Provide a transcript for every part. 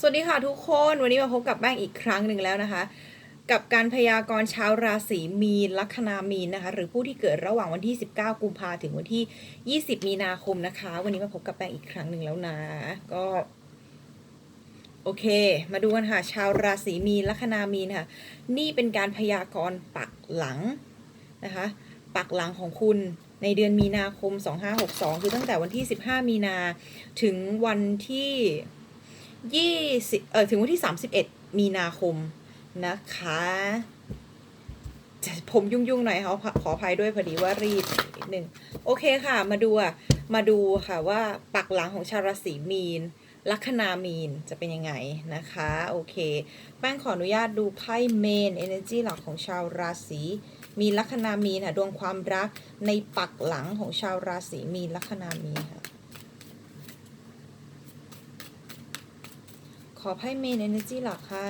สวัสดีค่ะทุกคนวันนี้มาพบกับแป้งอีกครั้งหนึ่งแล้วนะคะ กับการพยากรณ์ชาวราศีมีนลัคนามีนนะคะ หรือผู้ที่เกิดระหว่างวันที่ 19 กุมภาถึงวันที่ 20 มีนาคมนะคะ วันนี้มาพบกับแป้งอีกครั้งหนึ่งแล้วนะก็โอเค มาดูกันค่ะ ชาวราศีมีนลัคนามีนค่ะ นี่เป็นการพยากรณ์ปักหลังนะคะ ปักหลังของคุณในเดือนมีนาคม 2562 คือตั้งแต่วันที่ 15 มีนาถึงวันที่ ยี่สิบเออถึงวันที่สามสิบเอ็ดมีนาคมนะคะจะผมยุ่งๆหน่อยเขาขออภัยด้วยพอดีว่ารีบนิดนึงโอเคค่ะ มาดูอะมาดูค่ะว่าปักหลังของชาวราศีมีน ลัคนามีนจะเป็นยังไงนะคะ โอเค แป้งขออนุญาตดูไพ่เมน energy หลักของชาวราศีมีนลัคนามีนค่ะดวงความรักในปักหลังของชาวราศีมีนลัคนามีนค่ะ อไพ่เมน energy หลักค่ะ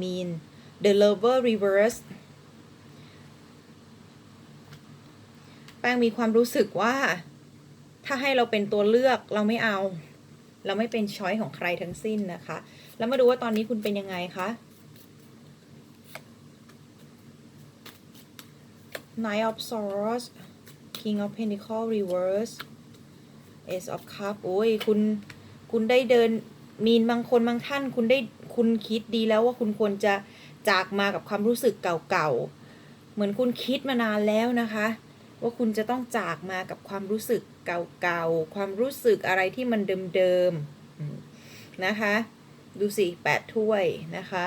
มีน the lover reverse แป้งมีความรู้สึกว่า ถ้าให้เราเป็นตัวเลือกเราไม่เอา เราไม่เป็นช้อยของใครทั้งสิ้นนะคะ แล้วมาดูว่าตอนนี้คุณเป็นยังไงคะ Knight of Swords King of Pentacles reverse Ace of Cup โอ้ยคุณคุณได้เดินมีนบางคนบางท่าน คุณได้คุณคิดดีแล้วว่าคุณควรจะจากมากับความรู้สึกเก่าๆ เหมือนคุณคิดมานานแล้วนะคะ ว่าคุณจะต้องจากมากับความรู้สึกเก่าๆ ความรู้สึกอะไรที่มันเดิมๆอืมนะคะ ดูสิแปดถ้วยนะคะ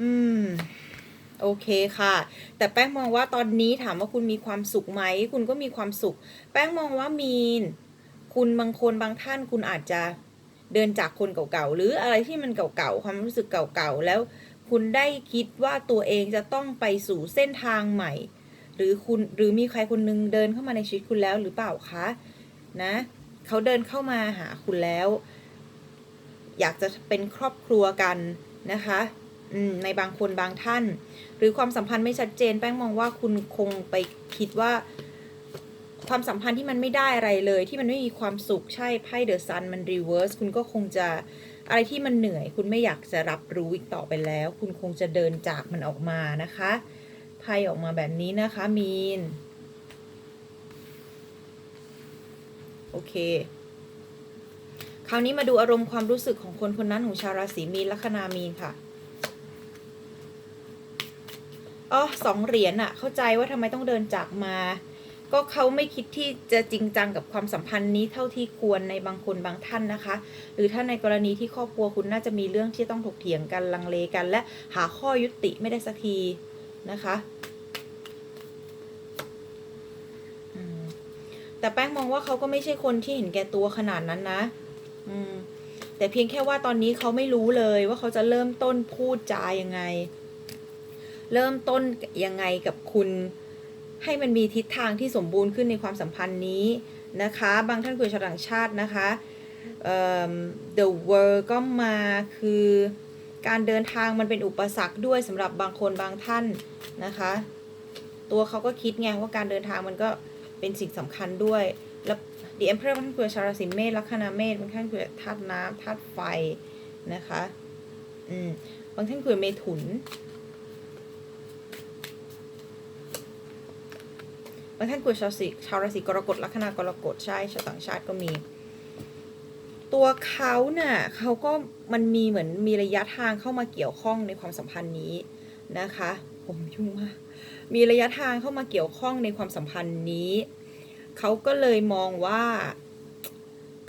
อืม โอเคค่ะ แต่แป้งมองว่าตอนนี้ถามว่าคุณมีความสุขไหม คุณก็มีความสุข แป้งมองว่ามีน คุณบางคนบางท่านคุณอาจจะเดินจากคนเก่าๆ หรืออะไรที่มันเก่าๆ ความรู้สึกเก่าๆ แล้วคุณได้คิดว่าตัวเองจะต้องไปสู่เส้นทางใหม่ หรือคุณหรือมีใครคนนึงเดินเข้ามาในชีวิตคุณแล้วหรือเปล่าคะนะเขาเดินเข้ามาหาคุณแล้ว อยากจะเป็นครอบครัวกันนะคะ ในบางคนบางท่าน หรือความสัมพันธ์ไม่ชัดเจน แป้งมองว่าคุณคงไปคิดว่า ความสัมพันธ์ที่มันไม่ได้อะไรเลย ที่มันไม่มีความสุขใช่ไพ่เดอะซันมันรีเวิร์สคุณก็คงจะอะไรที่มันเหนื่อย คุณไม่อยากจะรับรู้อีกต่อไปแล้ว คุณคงจะเดินจากมันออกมานะคะไพ่ออกมาแบบนี้นะคะมีนโอเค คราวนี้มาดูอารมณ์ความรู้สึกของคนคนนั้นของชาวราศีมีนลัคนามีนค่ะ อ๋อสองเหรียญอะเข้าใจว่าทำไมต้องเดินจากมา ก็เขาไม่คิดที่จะจริงจังกับความสัมพันธ์นี้เท่าที่ควรในบางคนบางท่านนะคะ หรือถ้าในกรณีที่ครอบครัวคุณน่าจะมีเรื่องที่ต้องถกเถียงกันลังเลกัน และหาข้อยุติไม่ได้สักทีนะคะแต่แป้งมองว่าเขาก็ไม่ใช่คนที่เห็นแก่ตัวขนาดนั้นนะ อืม แต่เพียงแค่ว่าตอนนี้เขาไม่รู้เลยว่าเขาจะเริ่มต้นพูดจายังไง เริ่มต้นยังไงกับคุณ ให้มันมีทิศทางที่สมบูรณ์ขึ้นในความสัมพันธ์นี้นะคะ บางท่านคุยชาวต่างชาตินะคะ the world ก็มาคือการเดินทางมันเป็นอุปสรรคด้วยสำหรับบางคนบางท่านนะคะ ตัวเขาก็คิดไงว่าการเดินทางมันก็เป็นสิ่งสำคัญด้วย แล้ว The Emperor บางท่านคุยชาวราศีเมษลัคนาเมษบางท่านคุยธาตุน้ำธาตุไฟนะคะ อืมบางท่านคุยเมถุน บางท่านกลัวชาวราศีชาวราศีกรกฎลัคนากรกฎใช่ชาวต่างชาติก็มี ตัวเขาเนี่ยเขาก็มันมีเหมือนมีระยะทางเข้ามาเกี่ยวข้องในความสัมพันธ์นี้นะคะผมยุ่งมากมีระยะทางเข้ามาเกี่ยวข้องในความสัมพันธ์นี้ เขาก็เลยมองว่า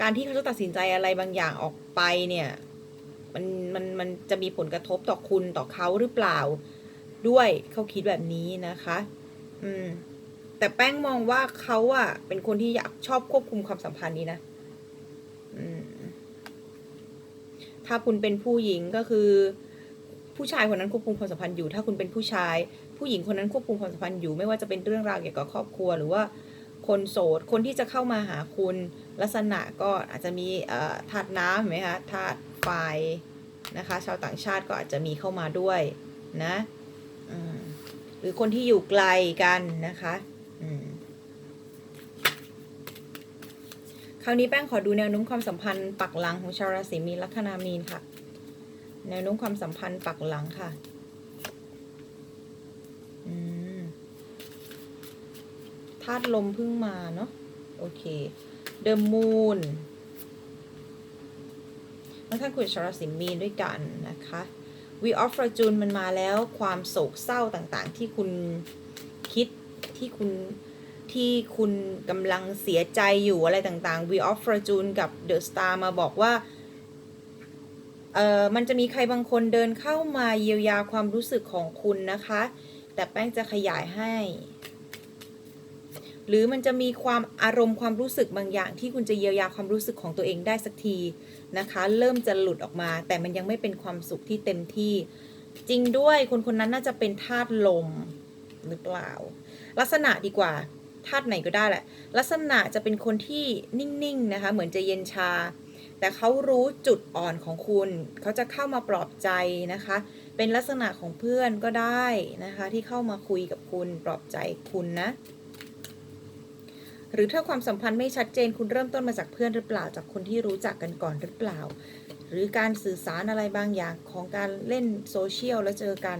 การที่เขาจะตัดสินใจอะไรบางอย่างออกไปเนี่ยมันมันมันจะมีผลกระทบต่อคุณต่อเขาหรือเปล่า ด้วยเขาคิดแบบนี้นะคะ อืม แต่แป้งมองว่าเขาอะเป็นคนที่อยากชอบควบคุมความสัมพันธ์นี้นะถ้าคุณเป็นผู้หญิงก็คือ ผู้ชายคนนั้นควบคุมความสัมพันธ์อยู่ ถ้าคุณเป็นผู้ชาย ผู้หญิงคนนั้นควบคุมความสัมพันธ์อยู่ ไม่ว่าจะเป็นเรื่องราวเกี่ยวกับครอบครัว หรือว่าคนโสด คนที่จะเข้ามาหาคุณ ลักษณะก็อาจจะมีธาตุน้ำเห็นไหมคะธาตุไฟนะคะ ชาวต่างชาติก็อาจจะมีเข้ามาด้วยนะอืมรือคนที่อยู่ไกลกันนะคะอืม คราวนี้แป้งขอดูแนวโน้มความสัมพันธ์ปักหลังของชาวราศีมีนลัคนามีนค่ะ แนวโน้มความสัมพันธ์ปักหลังค่ะธาตุลมเพิ่งมาเนาะโอเคเดอะมูนแล้วท่านคุยกับชาวราศีมีนด้วยกันนะคะ We of Fortune มันมาแล้วความโศกเศร้าต่างๆ ที่คุณคิดที่คุณ ที่คุณกำลังเสียใจอยู่อะไรต่างๆ We of Fortune กับ The Star มาบอกว่าเออมันจะมีใครบางคนเดินเข้ามาเยียวยาความรู้สึกของคุณนะคะ แต่แป้งจะขยายให้ หรือมันจะมีความอารมณ์ความรู้สึกบางอย่าง ที่คุณจะเยียวยาความรู้สึกของตัวเองได้สักทีนะคะ เริ่มจะหลุดออกมา แต่มันยังไม่เป็นความสุขที่เต็มที่ จริงด้วยคนคนนั้นน่าจะเป็นธาตุลมหรือเปล่า ลักษณะดีกว่า ธาตุไหนก็ได้แหละ ลักษณะจะเป็นคนที่นิ่งๆนะคะ เหมือนจะเย็นชา แต่เขารู้จุดอ่อนของคุณ เขาจะเข้ามาปลอบใจนะคะ เป็นลักษณะของเพื่อนก็ได้นะคะ ที่เข้ามาคุยกับคุณปลอบใจคุณนะ หรือถ้าความสัมพันธ์ไม่ชัดเจนคุณเริ่มต้นมาจากเพื่อนหรือเปล่าจากคนที่รู้จักกันก่อนหรือเปล่า หรือการสื่อสารอะไรบางอย่างของการเล่นโซเชียลแล้วเจอกัน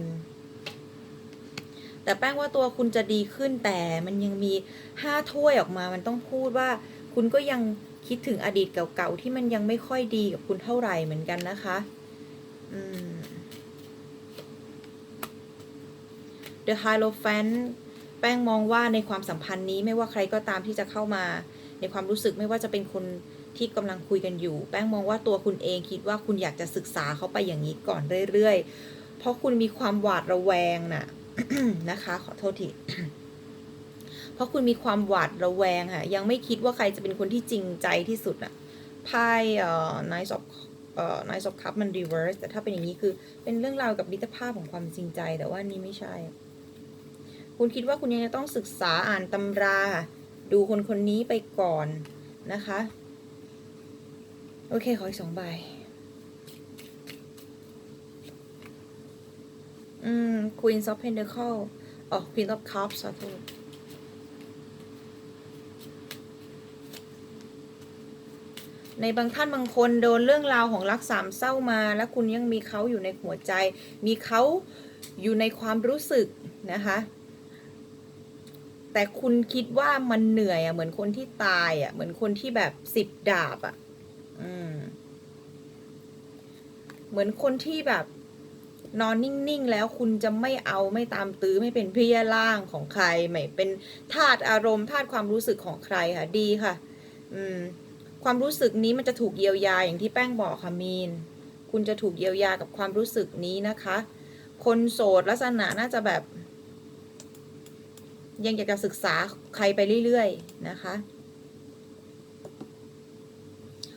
แต่แป้งว่าตัวคุณจะดีขึ้นแต่มันยังมีห้าถ้วยออกมา มันต้องพูดว่า คุณก็ยังคิดถึงอดีตเก่าๆที่มันยังไม่ค่อยดีกับคุณเท่าไหร่เหมือนกันนะคะ อืม The Hierophant แป้งมองว่าในความสัมพันธ์นี้ไม่ว่าใครก็ตามที่จะเข้ามา ในความรู้สึกไม่ว่าจะเป็นคนที่กำลังคุยกันอยู่ แป้งมองว่าตัวคุณเองคิดว่าคุณอยากจะศึกษาเขาไปอย่างนี้ก่อนเรื่อยๆ เพราะคุณมีความหวาดระแวงน่ะ นะคะ ขอโทษทีเพราะคุณมีความหวาดระแวงค่ะ ยังไม่คิดว่าใครจะเป็นคนที่จริงใจที่สุดอะไพ่เอ่อ Knight of เอ่อ Knight of Cup มัน reverse แต่ถ้าเป็นอย่างนี้คือ เป็นเรื่องราวกับมิตรภาพของความจริงใจ แต่ว่านี่ไม่ใช่ คุณคิดว่าคุณยังจะต้องศึกษาอ่านตำราดูคนคนนี้ไปก่อนนะคะ โอเค ขออีกสองใบ อืม Queen of Pentacle อ๋อ Queen of Cups ขอโทษในบางท่านบางคนโดนเรื่องราวของรักสามเศร้ามา แล้วคุณยังมีเขาอยู่ในหัวใจ มีเขาอยู่ในความรู้สึกนะคะ แต่คุณคิดว่ามันเหนื่อยอะเหมือนคนที่ตายอะเหมือนคนที่แบบสิบดาบอะ อืม เหมือนคนที่แบบ นอนนิ่งๆ แล้วคุณจะไม่เอาไม่ตามตื้อไม่เป็นพี่ล่างของใครไม่เป็นธาตุอารมณ์ธาตุความรู้สึกของใครค่ะดีค่ะ อืม ความรู้สึกนี้มันจะถูกเยียวยาอย่างที่แป้งบอกค่ะมีน คุณจะถูกเยียวยากับความรู้สึกนี้นะคะ คนโสดลักษณะน่าจะแบบ ยังอยากจะศึกษาใครไปเรื่อยๆนะคะ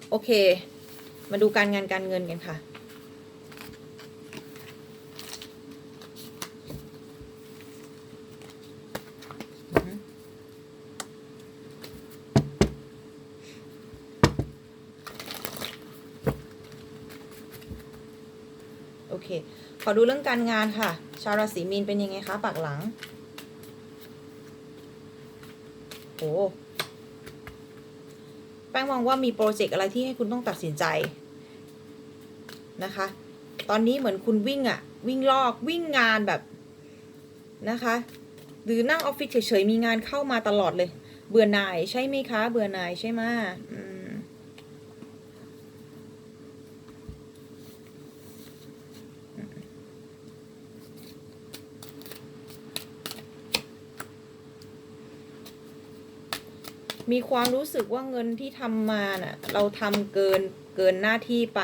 โอเค มาดูการงานการเงินกันค่ะ โอ เคขอดูเรื่องการงานค่ะ ชาวราศีมีนเป็นยังไงคะปากหลังโอ้แป้งมองว่ามีโปรเจกต์อะไรที่ให้คุณต้องตัดสินใจนะคะ ตอนนี้เหมือนคุณวิ่งอะวิ่งลอกวิ่งงานแบบนะคะ หรือนั่งออฟฟิศเฉยๆมีงานเข้ามาตลอดเลย เบื่อหน่ายใช่ไหมคะ เบื่อหน่ายใช่ไหมอืม มีความรู้สึกว่าเงินที่ทำมาน่ะเราทำเกินเกินหน้าที่ไป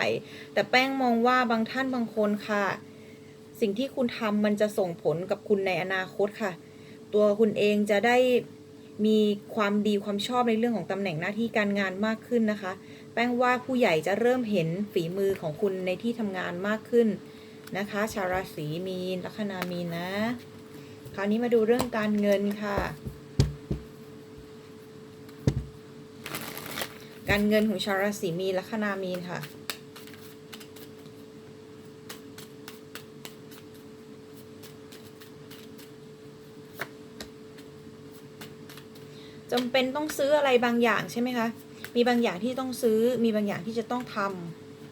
แต่แป้งมองว่าบางท่านบางคนค่ะ สิ่งที่คุณทำมันจะส่งผลกับคุณในอนาคตค่ะ ตัวคุณเองจะได้มีความดีความชอบในเรื่องของตำแหน่งหน้าที่การงานมากขึ้นนะคะ แป้งว่าผู้ใหญ่จะเริ่มเห็นฝีมือของคุณในที่ทำงานมากขึ้นนะคะ ชาวราศีมีนลัคนามีนนะ คราวนี้มาดูเรื่องการเงินค่ะ การเงินของชาวราศีมีนละคนามีนค่ะ จำเป็นต้องซื้ออะไรบางอย่างใช่ไหมคะ มีบางอย่างที่ต้องซื้อ มีบางอย่างที่จะต้องท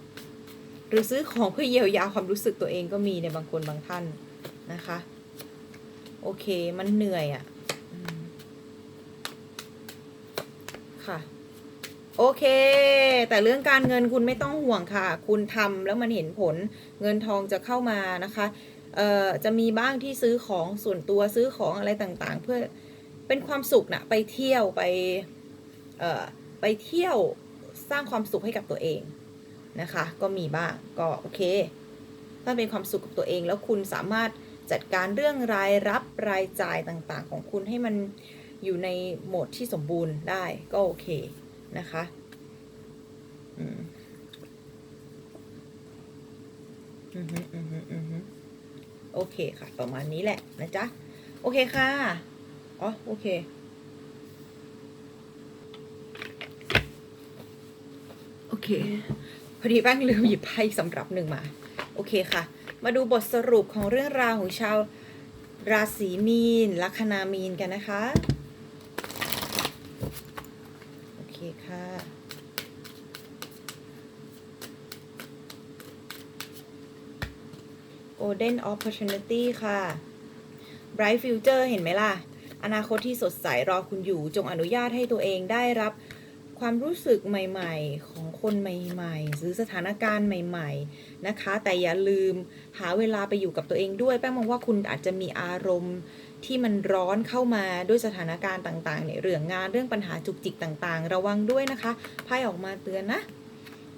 ำ หรือซื้อของเพื่อเยียวยาความรู้สึกตัวเองก็มีในบางคนบางท่านนะคะ โอเค มันเหนื่อยอะ่ะค่ะ โอเค แต่เรื่องการเงินคุณไม่ต้องห่วงค่ะ คุณทำแล้วมันเห็นผลเงินทองจะเข้ามานะคะเอ่อจะมีบ้างที่ซื้อของส่วนตัวซื้อของอะไรต่างๆ เพื่อเป็นความสุขนะไปเที่ยวไปเอ่อไปเที่ยวสร้างความสุขให้กับตัวเองนะคะ ก็มีบ้างก็โอเคถ้าเป็นความสุขกับตัวเอง แล้วคุณสามารถจัดการเรื่องรายรับรายจ่ายต่างๆ ของคุณให้มันอยู่ในโหมดที่สมบูรณ์ได้ก็โอเค นะคะอืมอือฮึอือฮึอือฮึโอเคค่ะ ประมาณนี้แหละนะจ๊ะ โอเคค่ะ อ๋อ โอเค โอเค พอดีแป้งลืมหยิบไพ่สำหรับหนึ่งมา โอเคค่ะ มาดูบทสรุปของเรื่องราวของชาวราศีมีน ลัคนามีนกันนะคะ โอเคค่ะ Golden Opportunity ค่ะ Bright Future เห็นไหมล่ะ อนาคตที่สดใสรอคุณอยู่ จงอนุญาตให้ตัวเองได้รับความรู้สึกใหม่ ๆ ของ คนใหม่ๆ หรือสถานการณ์ใหม่ ๆนะคะ แต่อย่าลืมหาเวลาไปอยู่กับตัวเองด้วย แป้งมองว่าคุณอาจจะมีอารมณ์ที่มันร้อนเข้ามาด้วยสถานการณ์ต่างๆในเรื่องงานเรื่องปัญหาจุกจิกต่างๆ ระวังด้วยนะคะไพ่ออกมาเตือนนะ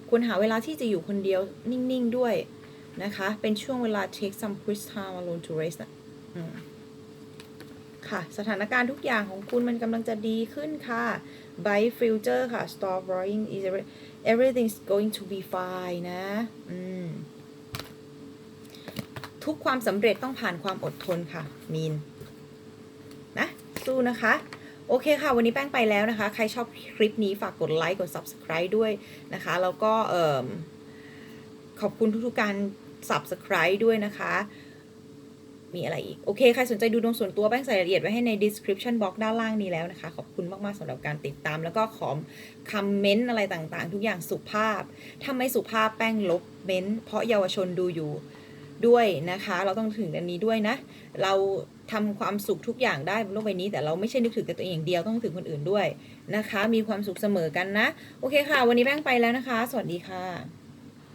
คุณหาเวลาที่จะอยู่คนเดียวนิ่งๆด้วยนะคะ เป็นช่วงเวลา take some quick time alone to rest นะ ค่ะ สถานการณ์ทุกอย่างของคุณมันกำลังจะดีขึ้นค่ะ by future ค่ะ stop worrying is everything's going to be fine นะ อืม ทุกความสำเร็จต้องผ่านความอดทนค่ะ มีน นะ สู้นะคะโอเคค่ะ วันนี้แป้งไปแล้วนะคะ ใครชอบคลิปนี้ฝากกดไลค์ กด subscribe ด้วยนะคะ แล้วก็เอ่มขอบคุณทุกๆการ subscribe ด้วยนะคะ มีอะไรอีก โอเค ใครสนใจดูดวงส่วนตัวแป้งใส่รายละเอียดไว้ให้ใน description box ด้านล่างนี้แล้วนะคะ ขอบคุณมาก ๆสำหรับการติดตาม แล้วก็ขอคอมเมนต์อะไรต่างๆ ทุกอย่างสุภาพถ้าไม่สุภาพแป้งลบเมนต์เพราะเยาวชนดูอยู่ด้วยนะคะ เราต้องถึงอันนี้ด้วยนะ เราทำความสุขทุกอย่างได้บนโลกใบนี้ แต่เราไม่ใช่นึกถึงแต่ตัวเองอย่างเดียวต้องถึงคนอื่นด้วยนะคะ มีความสุขเสมอกันนะ โอเคค่ะ วันนี้แป้งไปแล้วนะคะ สวัสดีค่ะ